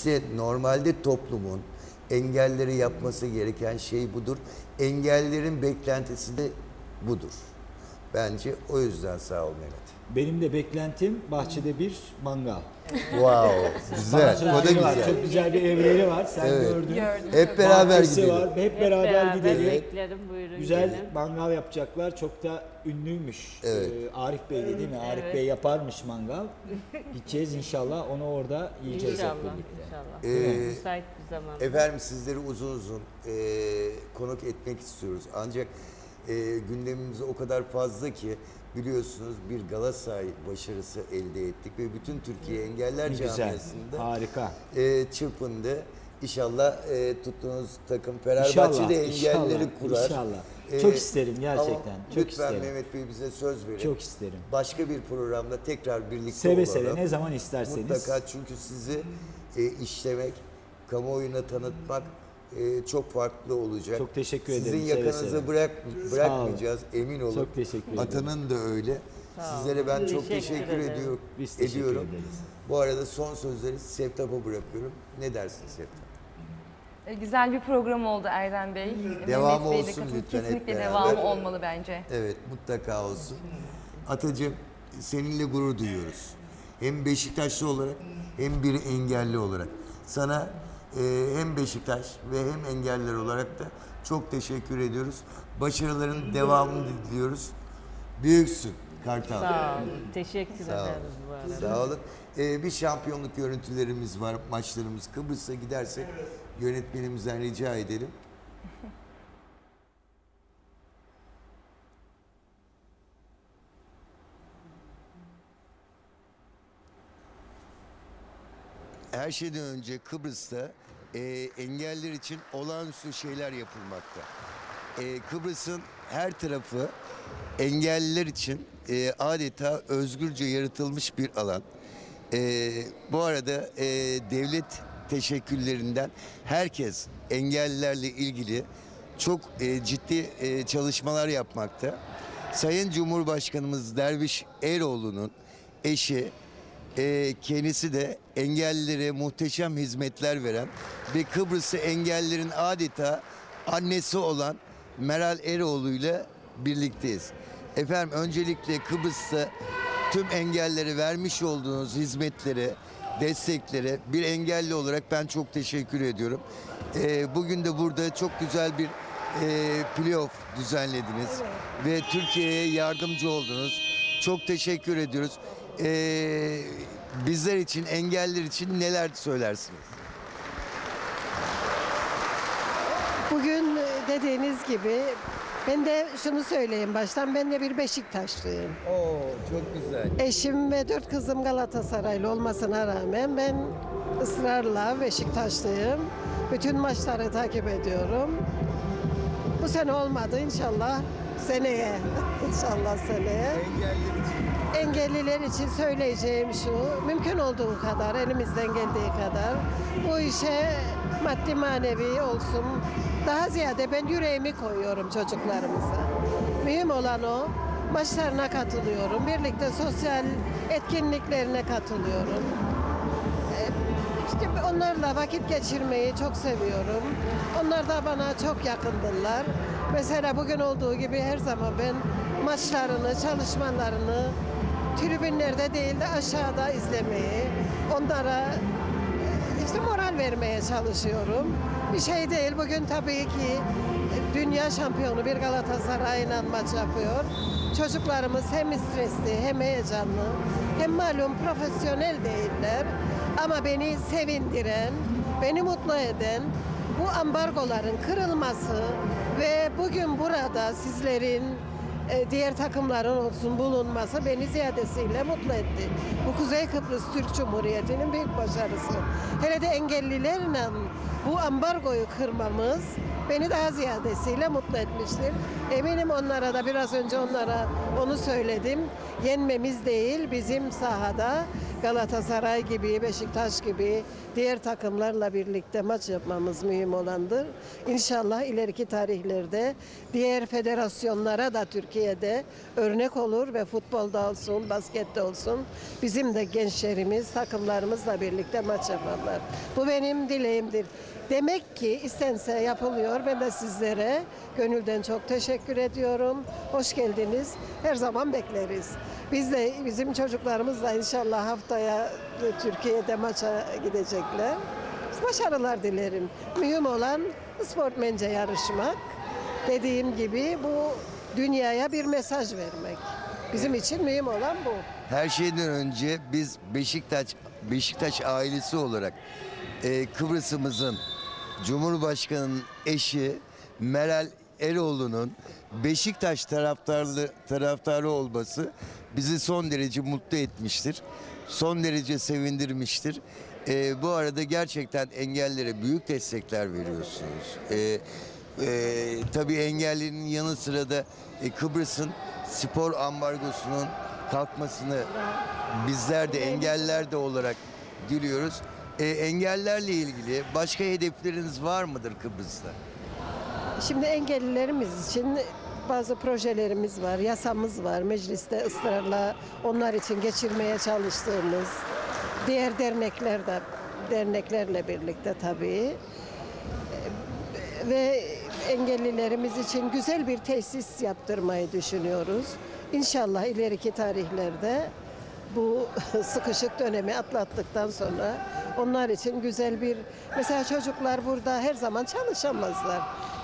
İşte normalde toplumun engelleri yapması gereken şey budur. Engellerin beklentisi de budur. Bence o yüzden sağ ol Mehmet. Benim de beklentim bahçede bir mangal. Wow, güzel. O da Sözleri var, güzel. Çok güzel bir evleri var. Sen Evet. gördün. Gördüm. Hep beraber Bahçesi gidelim. var. Hep beraber gidelim. beklerim buyurun Güzel gelin. mangal yapacaklar. Çok da ünlüymüş. Evet. Ee, Arif Bey de değil mi? Arif Evet. Bey yaparmış mangal. Gideceğiz inşallah. Onu orada yiyeceğiz hep İnşallah, birlikte. inşallah. Ee, Müsait bir zaman. Efendim sizleri uzun uzun e, konuk etmek istiyoruz. Ancak e, gündemimiz o kadar fazla ki biliyorsunuz bir Galatasaray başarısı elde ettik ve bütün Türkiye Engeller Güzel. Camiası'nda Harika. e, çırpındı. İnşallah e, tuttuğunuz takım Fenerbahçe İnşallah, de engelleri inşallah, kurar. inşallah. E, Çok isterim gerçekten, ama çok lütfen isterim. Mehmet Bey bize söz verin. Çok isterim. Başka bir programda tekrar birlikte Seve olalım. seve ne zaman isterseniz. Mutlaka çünkü sizi e, işlemek, kamuoyuna tanıtmak e, çok farklı olacak. Çok teşekkür Sizin ederim, seve yakanızı seve. bırak, bırakmayacağız emin olun. Çok teşekkür ederim. Atanın da öyle. Sağ Sizlere ben çok Teşekkür teşekkür ediyor, Biz teşekkür ediyorum. ederiz. Bu arada son sözleri Sevtap'a bırakıyorum. Ne dersin Sevtap? E, Güzel bir program oldu Erdem Bey. Mehmet Devamı Bey de olsun lütfen Kesinlikle devamı olmalı bence. Evet mutlaka olsun. Atacığım seninle gurur duyuyoruz. Hem Beşiktaşlı olarak hem bir engelli olarak. Sana hem Beşiktaş ve hem engelliler olarak da çok teşekkür ediyoruz. Başarıların devamını diliyoruz. Büyüksün Kartal. Sağ olun. Teşekkür Sağ olun. ederiz bu arada. Sağ olun. Ee, bir şampiyonluk görüntülerimiz var, maçlarımız. Kıbrıs'a gidersek yönetmenimizden rica edelim. Her şeyden önce Kıbrıs'ta e, engeller için olağanüstü şeyler yapılmakta. E, Kıbrıs'ın her tarafı engelliler için e, adeta özgürce yaratılmış bir alan. E, bu arada e, devlet teşekkürlerinden herkes engellilerle ilgili çok e, ciddi e, çalışmalar yapmakta. Sayın Cumhurbaşkanımız Derviş Eroğlu'nun eşi e, kendisi de engellilere muhteşem hizmetler veren ve Kıbrıs'ı engellilerin adeta annesi olan Meral Eroğlu ile birlikteyiz. Efendim öncelikle Kıbrıs'ta tüm engellere vermiş olduğunuz hizmetlere, desteklere bir engelli olarak ben çok teşekkür ediyorum. E, bugün de burada çok güzel bir e, playoff düzenlediniz ve Türkiye'ye yardımcı oldunuz. Çok teşekkür ediyoruz. Ee, bizler için, engeller için neler söylersiniz? Bugün dediğiniz gibi ben de şunu söyleyeyim baştan ben de bir Beşiktaşlıyım. Oo, çok güzel. Eşim ve dört kızım Galatasaraylı olmasına rağmen ben ısrarla Beşiktaşlıyım. Bütün maçları takip ediyorum. Bu sene olmadı inşallah seneye. inşallah seneye. Engeller için. Engelliler için söyleyeceğim şu, mümkün olduğu kadar, elimizden geldiği kadar bu işe maddi manevi olsun. Daha ziyade ben yüreğimi koyuyorum çocuklarımıza. Mühim olan o. Maçlarına katılıyorum. Birlikte sosyal etkinliklerine katılıyorum. Ee, İşte onlarla vakit geçirmeyi çok seviyorum. Onlar da bana çok yakındırlar. Mesela bugün olduğu gibi her zaman ben maçlarını, çalışmalarını tribünlerde değil de aşağıda izlemeyi, onlara e, işte moral vermeye çalışıyorum. Bir şey değil. Bugün tabii ki dünya şampiyonu bir Galatasaray'la maç yapıyor. Çocuklarımız hem stresli hem heyecanlı hem malum profesyonel değiller. Ama beni sevindiren, beni mutlu eden bu ambargoların kırılması ve bugün burada sizlerin diğer takımların olsun bulunması beni ziyadesiyle mutlu etti. Bu Kuzey Kıbrıs Türk Cumhuriyeti'nin büyük başarısı. Hele de engellilerle bu ambargoyu kırmamız beni daha ziyadesiyle mutlu etmiştir. Eminim onlara da biraz önce onlara onu söyledim. Yenmemiz değil bizim sahada Galatasaray gibi, Beşiktaş gibi diğer takımlarla birlikte maç yapmamız mühim olandır. İnşallah ileriki tarihlerde diğer federasyonlara da Türkiye'de örnek olur ve futbolda olsun, baskette olsun bizim de gençlerimiz, takımlarımızla birlikte maç yaparlar. Bu benim dileğimdir. Demek ki istense yapılıyor. Ben de sizlere gönülden çok teşekkür ediyorum. Hoş geldiniz. Her zaman bekleriz. Biz de bizim çocuklarımız da inşallah haftaya Türkiye'de maça gidecekler. Başarılar dilerim. Mühim olan sportmence yarışmak. Dediğim gibi bu dünyaya bir mesaj vermek. Bizim için mühim olan bu. Her şeyden önce biz Beşiktaş Beşiktaş ailesi olarak e, Kıbrıs'ımızın Cumhurbaşkanı'nın eşi Meral Eroğlu'nun Beşiktaş taraftarlı taraftarı olması bizi son derece mutlu etmiştir. Son derece sevindirmiştir. E, bu arada gerçekten engellere büyük destekler veriyorsunuz. E, e, tabii engellinin yanı sıra da e, Kıbrıs'ın spor ambargosunun kalkmasını bizler de engeller de olarak diliyoruz. E, engellerle ilgili başka hedefleriniz var mıdır Kıbrıs'ta? Şimdi engellilerimiz için bazı projelerimiz var, yasamız var. Mecliste ısrarla onlar için geçirmeye çalıştığımız diğer dernekler de derneklerle birlikte tabii ve engellilerimiz için güzel bir tesis yaptırmayı düşünüyoruz. İnşallah ileriki tarihlerde bu sıkışık dönemi atlattıktan sonra onlar için güzel bir mesela çocuklar burada her zaman çalışamazlar.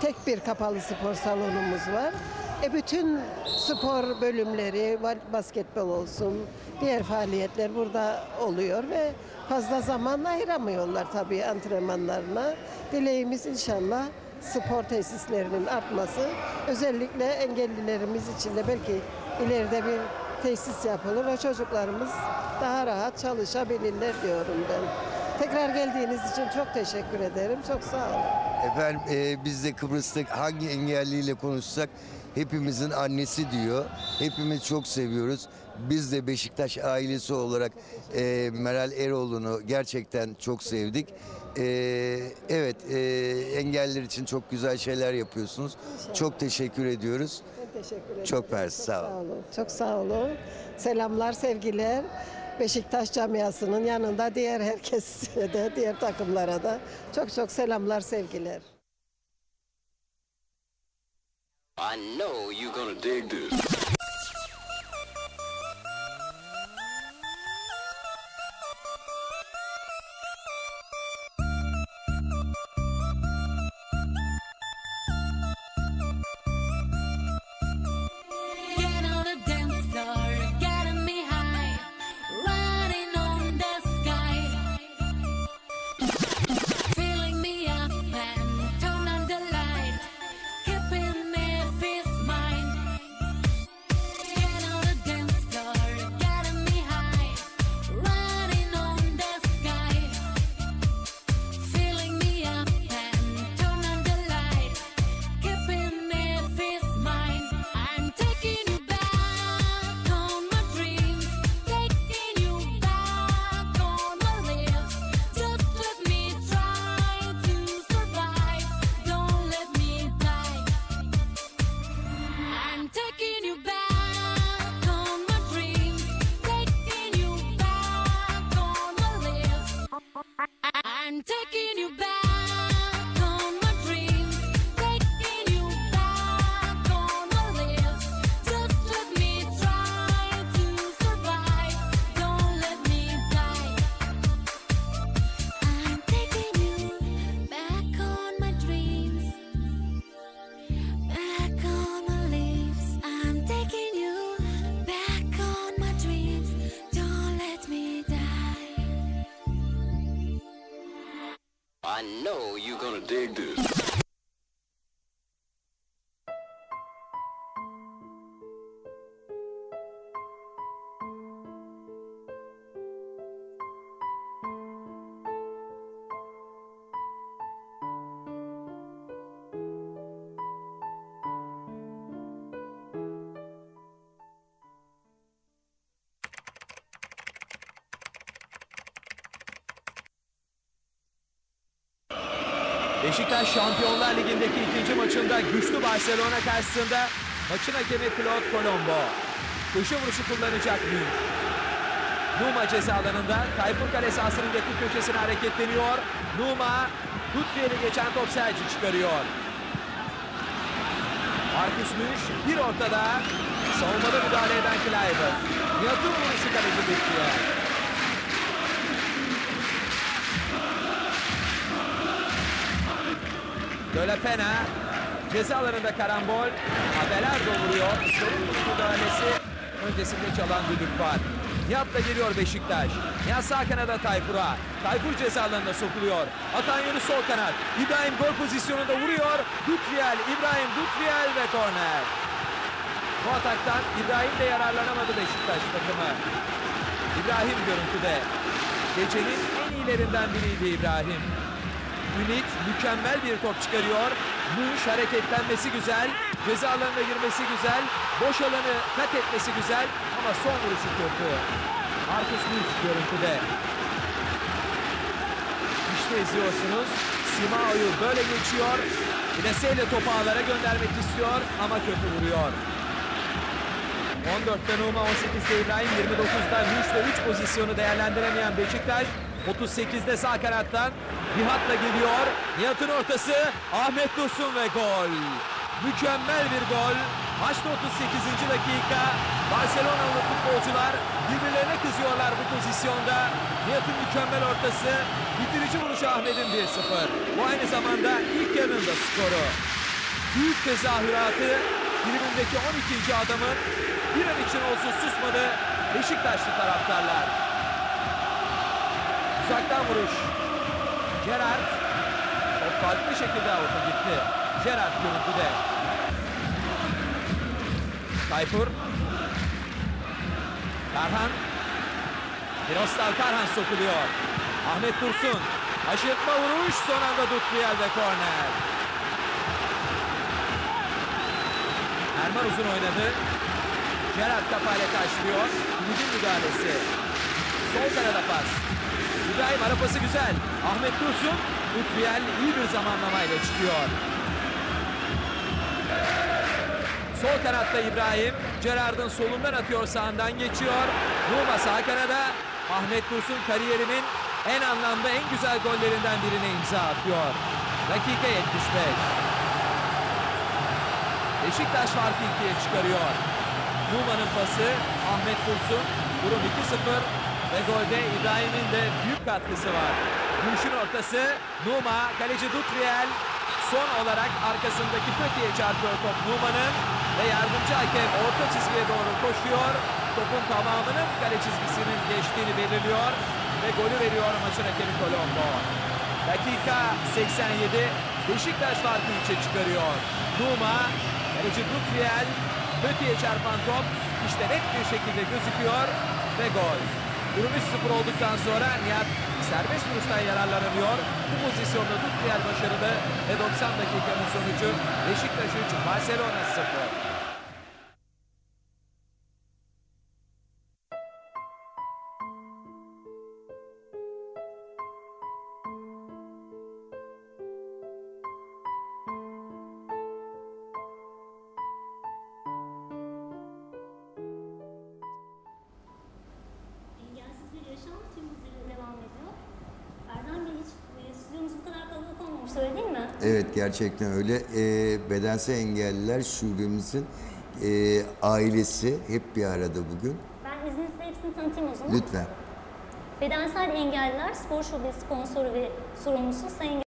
Tek bir kapalı spor salonumuz var. E bütün spor bölümleri, basketbol olsun, diğer faaliyetler burada oluyor ve fazla zaman ayıramıyorlar tabii antrenmanlarına. Dileğimiz inşallah spor tesislerinin artması, özellikle engellilerimiz için de belki ileride bir tesis yapılır ve çocuklarımız daha rahat çalışabilirler diyorum ben. Tekrar geldiğiniz için çok teşekkür ederim. Çok sağ olun. Efendim e, biz de Kıbrıs'ta hangi engelliyle konuşsak hepimizin annesi diyor. Hepimiz çok seviyoruz. Biz de Beşiktaş ailesi olarak e, Meral Eroğlu'nu gerçekten çok sevdik. E, evet e, engeller için çok güzel şeyler yapıyorsunuz. Çok teşekkür ediyoruz. Ben teşekkür ederim. Çok mersi, sağ olun. olun. Çok sağ olun. Selamlar, sevgiler. Beşiktaş camiasının yanında diğer herkese de, diğer takımlara da çok çok selamlar, sevgiler. I know you're gonna dig this. You back I know you're gonna dig this. Beşiktaş Şampiyonlar Ligi'ndeki ikinci maçında güçlü Barcelona karşısında maçın hakemi Claude Colombo. Köşe vuruşu kullanacak Münch. Numa ceza alanında Tayfun Kale sahasının yakın köşesine hareketleniyor. Numa Lütfiye'li geçen top Selci çıkarıyor. Marcus Münch bir ortada savunmada müdahale eden Kleiber. Nihat'ın vuruşu kaleci bekliyor. La Pena ceza alanında karambol. Abelardo vuruyor. Sorun müdahalesi öncesinde çalan düdük var. Nihat'la geliyor Beşiktaş. Nihat sağ kanada Tayfur'a. Tayfur ceza alanına sokuluyor. Atan yönü sol kanat. İbrahim gol pozisyonunda vuruyor. Dutriel, İbrahim Dutriel ve korner. Bu ataktan İbrahim de yararlanamadı Beşiktaş takımı. İbrahim görüntüde. Gecenin en iyilerinden biriydi İbrahim. Ümit mükemmel bir top çıkarıyor. Münş hareketlenmesi güzel. Ceza alanına girmesi güzel. Boş alanı kat etmesi güzel. Ama son vuruşu kötü. Marcus Münş görüntüde. İşte izliyorsunuz. Simao'yu böyle geçiyor. Plaseyle topu ağlara göndermek istiyor ama kötü vuruyor. 14'te Numa, 18'de İbrahim, 29'da Münch'le 3 pozisyonu değerlendiremeyen Beşiktaş 38'de sağ kanattan Nihat'la geliyor. Nihat'ın ortası Ahmet Dursun ve gol. Mükemmel bir gol. Maçta 38. dakika. Barcelonalı futbolcular birbirlerine kızıyorlar bu pozisyonda. Nihat'ın mükemmel ortası. Bitirici vuruşu Ahmet'in 1-0. Bu aynı zamanda ilk yarının da skoru. Büyük tezahüratı tribündeki 12. adamın bir an için olsun susmadı Beşiktaşlı taraftarlar. Uzaktan vuruş. Gerard. O farklı şekilde avuta gitti. Gerard görüntüde. Tayfur. Karhan. Miroslav Karhan sokuluyor. Ahmet Dursun. Aşırtma vuruş. Son anda Dutriel ve korner. Erman uzun oynadı. Gerard kafayla karşılıyor. Ümit'in müdahalesi. Sol kanada pas. İbrahim arapası güzel. Ahmet Dursun. Lütfiel iyi bir zamanlamayla çıkıyor. Sol kanatta İbrahim. Gerard'ın solundan atıyor sağından geçiyor. Numa sağ kanada. Ahmet Dursun kariyerinin en anlamda en güzel gollerinden birine imza atıyor. Dakika 75. Beşiktaş farkı ikiye çıkarıyor. Numa'nın pası Ahmet Dursun. Durum 2-0 ve golde İbrahim'in de büyük katkısı var. Gümüş'ün ortası Numa, kaleci Dutriel son olarak arkasındaki Pöti'ye çarpıyor top Numa'nın ve yardımcı hakem orta çizgiye doğru koşuyor. Topun tamamının kale çizgisinin geçtiğini belirliyor ve golü veriyor maçın hakemi Colombo. Dakika 87 Beşiktaş farkı içe çıkarıyor. Numa, kaleci Dutriel, Pöti'ye çarpan top işte net bir şekilde gözüküyor ve gol. Durum 3-0 olduktan sonra Nihat serbest vuruştan yararlanamıyor. Bu pozisyonda Dutriel başarılı ve 90 dakikanın sonucu Beşiktaş 3, Barcelona 0. Evet gerçekten öyle. Ee, bedensel engelliler şubemizin e, ailesi hep bir arada bugün. Ben izninizle hepsini tanıtayım o zaman. Lütfen. Bedensel Engelliler Spor Şubesi sponsoru ve sorumlusu Sayın